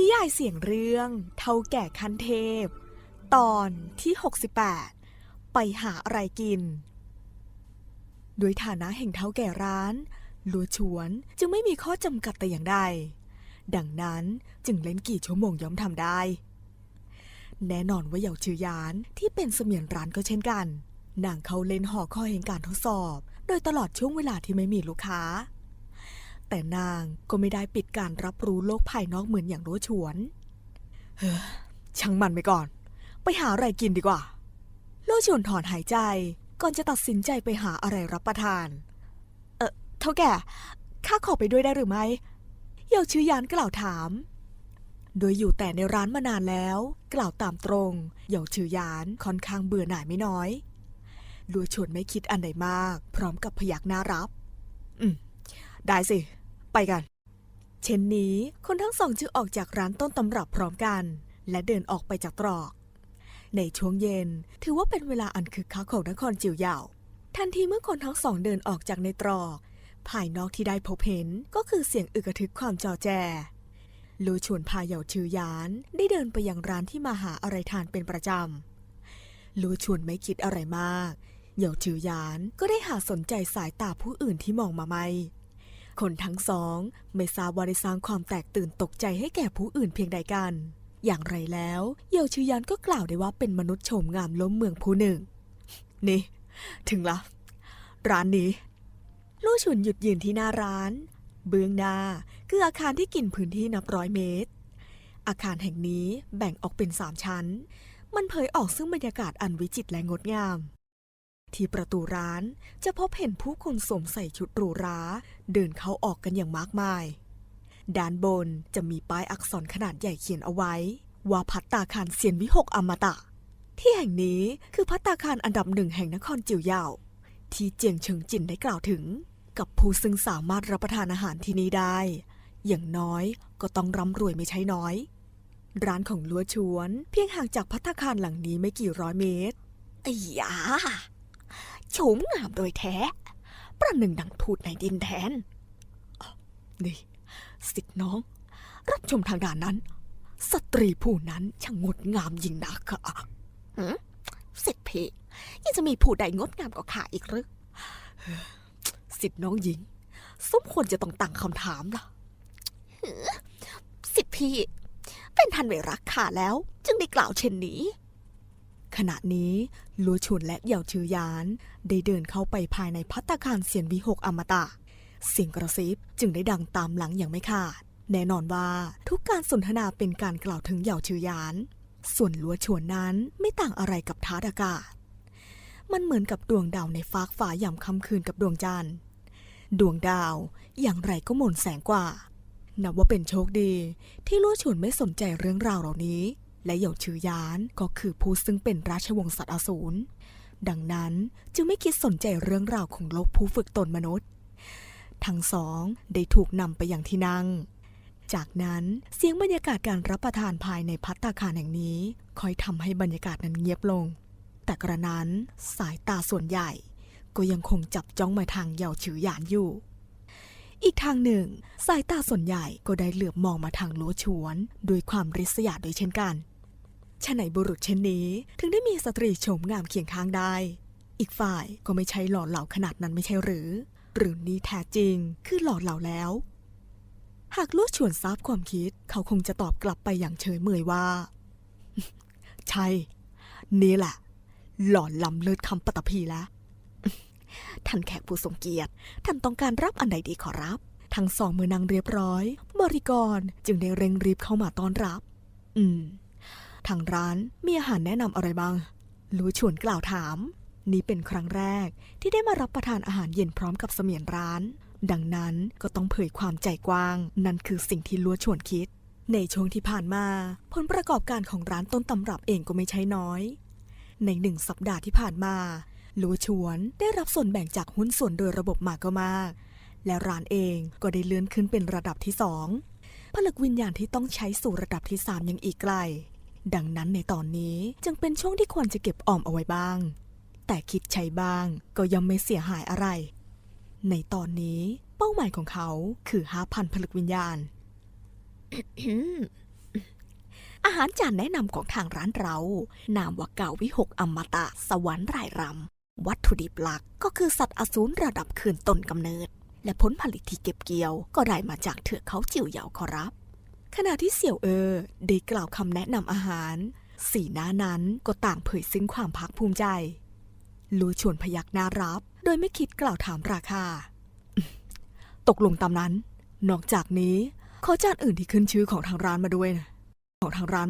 นิยายเสียงเรื่องเท่าแก่คันเทพ ตอนที่ 68 ไปหาอะไรกิน ด้วยฐานะแห่งเท่าแก่ร้านลัวฉวนจึงไม่มีข้อจำกัดแต่อย่างใด ดังนั้นจึงเล่นกี่ชั่วโมงย่อมทำได้ แน่นอนว่าเหยาชื่อยานที่เป็นเสมียนร้านก็เช่นกัน นางเขาเล่นหอข้อแห่งการทดสอบ โดยตลอดช่วงเวลาที่ไม่มีลูกค้า แต่นางก็ไม่ได้ปิดการรับรู้โลกภายนอกเหมือนอย่างรั้วฉวน เฮ้อช่างมันไปก่อน ไปหาอะไรกินดีกว่า โลฉวนถอนหายใจก่อนจะตัดสินใจไปหาอะไรรับประทาน เออเท่าแก่ข้าขอไปด้วยได้หรือไม่เยาชื่อยานกล่าวถาม โดยอยู่แต่ในร้านมานานแล้ว กล่าวตามตรงเหยาชื่อยานค่อนข้างเบื่อหน่ายไม่น้อยลัวชวนไม่คิดอันใดมาก พร้อมกับพยักหน้ารับ อืม ได้สิ ไปกัน เช่นนี้คนทั้งสองจึงออกจากร้านต้นตำรับพร้อมกัน และเดินออกไปจากตรอก ในช่วงเย็นถือว่าเป็นเวลาอันคึกคักของนครจิ๋วเหยาทันทีเมื่อคนทั้งสองเดินออกจากในตรอก ภายนอกที่ได้พบเห็นก็คือเสียงอึกระทึกความจอแจลูชวนพาเหยาชื่อยานได้เดินไปยังร้านที่มาหาอะไรทานเป็นประจำลูชวนไม่คิดอะไรมาก เหยาชื่อยานก็ได้หาสนใจสายตาผู้อื่นที่มองมาไม่ คนทั้งสองไม่ทราบว่าได้สร้างความแตกตื่นตกใจให้แก่ผู้อื่นเพียงใดกัน อย่างไรแล้วเหยาชื่อยานก็กล่าวได้ว่าเป็นมนุษย์โฉมงามล้มเมืองผู้หนึ่ง นี่ ถึงละ ร้านนี้ ลู่ฉุนหยุดยืนที่หน้าร้าน เบื้องหน้าคืออาคารที่กินพื้นที่นับร้อยเมตร อาคารแห่งนี้แบ่งออกเป็นสามชั้น มันเผยออกซึ่งบรรยากาศอันวิจิตรและงดงาม ที่ประตูร้านจะพบเห็นผู้คนสวมใส่ชุดหรูหราเดินเข้าออกกันอย่างมากมาย ด้านบนจะมีป้ายอักษรขนาดใหญ่เขียนเอาไว้ ว่าพัตตาคารเซียนวิหกอมตะ ที่แห่งนี้คือพัตตาคารอันดับหนึ่งแห่งนครจิวเหยาที่เจียงเฉิงจินได้กล่าวถึง กับผู้ซึ่งสามารถรับประทานอาหารที่นี่ได้ อย่างน้อยก็ต้องร่ำรวยไม่ใช่น้อย ร้านของลัวชวน เพียงห่างจากพัตตาคารหลังนี้ไม่กี่ร้อยเมตรไอ้ยา โฉมงามโดยแท้ ประหนึ่งดังทูตในดินแทนนี่สิทธิน้อง รับชมทางด้านนั้น สตรีผู้นั้นช่างงดงามยิ่งนักค่ะสิทธิพี่ยังจะมีผู้ใดงดงามกว่าข้าอีกหรือสิทธิน้องหญิง สมควรจะต้องตั้งคำถามล่ะสิทธิพี่เป็นทันเวรักข้าแล้ว จึงได้กล่าวเช่นนี้ ขณะนี้ลัวชุนและเหยาชื่อยาน ได้เดินเข้าไปภายในพัตตาคารเซียนวิหกอมตะ เสียงกระซิบจึงได้ดังตามหลังอย่างไม่ขาด แน่นอนว่าทุกการสนทนาเป็นการกล่าวถึงเหยาชื่อยาน ส่วนลัวชวนนั้นไม่ต่างอะไรกับท้าดอากาศ มันเหมือนกับดวงดาวในฟากฟ้ายามค่ำคืนกับดวงจันทร์ ดวงดาวอย่างไรก็หม่นแสงกว่า นับว่าเป็นโชคดีที่ลู่ฉุนไม่สนใจเรื่องราวเหล่านี้ และเหยาชื่อยานก็คือผู้ซึ่งเป็นราชวงศ์สัตว์อสูร ดังนั้นจึงไม่คิดสนใจเรื่องราวของโลกผู้ฝึกตนมนุษย์ ทั้งสองได้ถูกนำไปอย่างที่นั่ง จากนั้นเสียงบรรยากาศการรับประทานภายในพัตตาคารแห่งนี้คอยทำให้บรรยากาศนั้นเงียบลง แต่กระนั้นสายตาส่วนใหญ่ ก็ยังคงจับจ้องมาทางเหยาฉือยานอยู่อีกทางหนึ่ง สายตาส่วนใหญ่ก็ได้เหลือบมองมาทางลัวฉวน ด้วยความริษยาโดยเช่นกัน ชะไหนบุรุษเช่นนี้ ถึงได้มีสตรีโฉมงามเคียงข้างได้ อีกฝ่ายก็ไม่ใช่หล่อเหลาขนาดนั้นไม่ใช่หรือ หรือนี่แท้จริงคือหล่อเหลาแล้ว หากลัวฉวนทราบความคิด เขาคงจะตอบกลับไปอย่างเฉยเมยว่า ใช่ นี่แหละ หล่อนล้ำเลิศคำปฐพีแล้วท่านแขกผู้ทรงเกียรติ ท่านต้องการรับอันใดดีขอรับ ทั้งสองมือนางเรียบร้อย บริกรจึงได้เร่งรีบเข้ามาต้อนรับ อืม ทางร้านมีอาหารแนะนำอะไรบ้างรู้ชวนกล่าวถาม นี่เป็นครั้งแรกที่ได้มารับประทานอาหารเย็นพร้อมกับเสมียนร้าน ดังนั้นก็ต้องเผยความใจกว้าง นั่นคือสิ่งที่ลัวชวนคิด ในช่วงที่ผ่านมา ผลประกอบการของร้านต้นตำรับเองก็ไม่ใช่น้อย ในหนึ่งสัปดาห์ที่ผ่านมาลัวชวนได้รับส่วนแบ่งจากหุ้นส่วนโดยระบบมาก็มาก และร้านเองก็ได้เลื่อนขึ้นเป็นระดับที่สองผลึกวิญญาณที่ต้องใช้สู่ระดับที่สามยังอีกไกล ดังนั้นในตอนนี้จึงเป็นช่วงที่ควรจะเก็บออมเอาไว้บ้าง แต่คิดใช้บ้างก็ย่อมไม่เสียหายอะไร ในตอนนี้เป้าหมายของเขาคือห้าพันผลึกวิญญาณ อาหารจานแนะนำของทางร้านเรา นามว่าเกาวิหกอมตะ สวรรค์รายรำ วัตถุดิบหลักก็คือสัตว์อสูรระดับคืนต้นกำเนิด และผลผลิตที่เก็บเกี่ยวก็ได้มาจากเถือกเขาจิ๋วเหยาขอรับ ขณะที่เสี่ยวเออได้กล่าวคำแนะนำอาหาร สีหน้านั้นก็ต่างเผยซึ้งความภาคภูมิใจลูชวนพยักหน้ารับ โดยไม่คิดกล่าวถามราคา ตกลงตามนั้น นอกจากนี้ ขอจานอื่นที่ขึ้นชื่อของทางร้านมาด้วยนะของทางร้าน